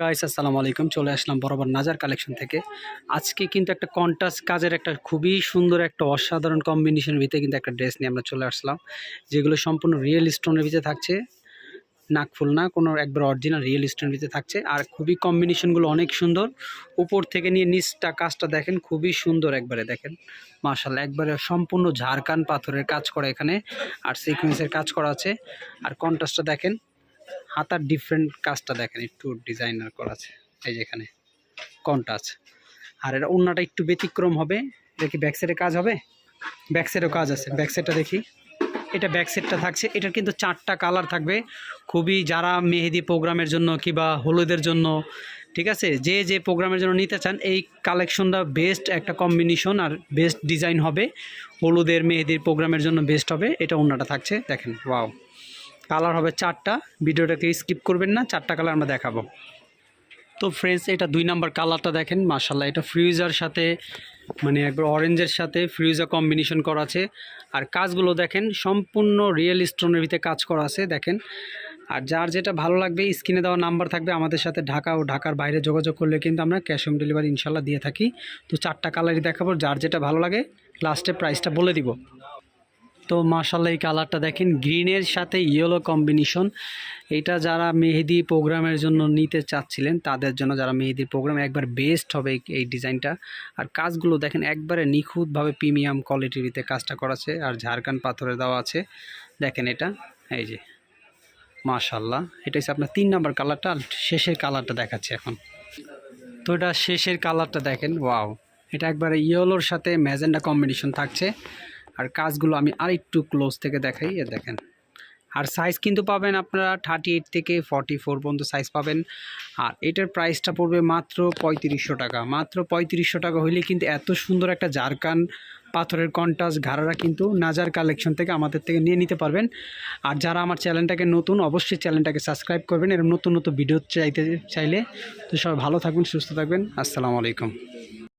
Guys আসসালামু আলাইকুম। চলে আসলাম বরাবর নাজার কালেকশন থেকে। আজকে কিন্তু একটা কন্টাস কাজের একটা খুবই সুন্দর একটা অসাধারণ কম্বিনেশনের ভিতরে কিন্তু একটা ড্রেস নিয়ে আমরা চলে আসলাম, যেগুলো সম্পূর্ণ রিয়েল স্টোনের ভিতরে থাকছে। নাকফুল না, কোনো একবার অরিজিনাল রিয়েল স্টোনের ভিতরে থাকছে। আর খুবই কম্বিনেশনগুলো অনেক সুন্দর। উপর থেকে নিয়ে নিচটা কাজটা দেখেন, খুবই সুন্দর একবারে দেখেন। মার্শাল একবারে সম্পূর্ণ ঝাড়খান পাথরের কাজ করা এখানে। আর সিকুয়েন্সের কাজ করা আছে। আর কন্টাসটা দেখেন হাতার ডিফারেন্ট কাজটা দেখেন, একটু ডিজাইনার করা আছে, এই যে এখানে কন্টাস আর এটা অন্যটা একটু ব্যতিক্রম হবে কি ব্যাক সাইডে কাজ হবে? ব্যাক সাইডেও কাজ আছে ব্যাক সাইডটা দেখি। এটা ব্যাক সাইডটা থাকছে, এটার কিন্তু চারটা কালার থাকবে। খুবই যারা মেহেদি প্রোগ্রামের জন্য কিংবা হলুদের জন্য, ঠিক আছে? যে যে প্রোগ্রামের জন্য নিতে চান, এই কালেকশনটা বেস্ট একটা কম্বিনেশন আর বেস্ট ডিজাইন হবে। হলুদের, মেহেদির প্রোগ্রামের জন্য বেস্ট হবে, এটা অন্যটা থাকছে, দেখেন ওয়াও কালার হবে চারটা। ভিডিওটাকে স্কিপ করবেন না, চারটা কালার আমরা দেখাবো। তো ফ্রেন্ডস এটা দুই নাম্বার কালারটা দেখেন মার্শাল্লাহ এটা ফ্রিউজার সাথে মানে একবার অরেঞ্জের সাথে ফ্রিউজার কম্বিনেশন করা আছে। আর কাজগুলো দেখেন, সম্পূর্ণ রিয়েল স্টোনের ভিতরে কাজ করা আছে, দেখেন। আর যার যেটা ভালো লাগবে, স্ক্রিনে দেওয়া নাম্বার থাকবে, আমাদের সাথে ঢাকা ও ঢাকার বাইরে যোগাযোগ করলে কিন্তু আমরা ক্যাশ অন ডেলিভারি ইনশাল্লাহ দিয়ে থাকি। তো চারটা কালারই দেখাবো, যার যেটা ভালো লাগে লাস্টে প্রাইসটা বলে দিব। তো মার্শাল্লাহ এই কালারটা দেখেন, গ্রিনের সাথে ইয়েলো কম্বিনেশন এটা যারা মেহেদি প্রোগ্রামের জন্য নিতে চাচ্ছিলেন, তাদের জন্য যারা মেহেদির প্রোগ্রাম, একবার বেস্ট হবে এই- এই ডিজাইনটা। আর কাজগুলো দেখেন, একবারে নিখুঁতভাবে প্রিমিয়াম কোয়ালিটিতে কাজটা করাছে আর ঝাড়খান পাথরে দেওয়া আছে। দেখেন এটা, এই যে মাশাল্লাহ এটা হচ্ছে আপনার তিন নম্বর কালারটা, আর শেষের কালারটা দেখাচ্ছে এখন। তো এটা শেষের কালারটা দেখেন, ওয়াও, এটা একবারে ইয়েলোর সাথে ম্যাজেন্ডা কম্বিনেশন থাকছে। আর কাজগুলো আমি আর একটু ক্লোজ থেকে দেখাই দেখেন। আর সাইজ কিন্তু পাবেন আপনারা থার্টি এইট থেকে ফর্টি ফোর পর্যন্ত সাইজ পাবেন। আর এটার প্রাইসটা পড়বে মাত্র পঁয়ত্রিশশো টাকা। মাত্র পঁয়ত্রিশশো টাকা হইলে কিন্তু এত সুন্দর একটা জারকান পাথরের কন্টাস ঘাড়ারা কিন্তু নাজার কালেকশন থেকে আমাদের থেকে নিয়ে নিতে পারবেন। আর যারা আমার চ্যানেলটাকে নতুন, অবশ্যই চ্যানেলটাকে সাবস্ক্রাইব করবেন। এরকম নতুন নতুন ভিডিও চাইতে, চাইলে তো সবাই ভালো থাকবেন, সুস্থ থাকবেন। আসসালামু আলাইকুম।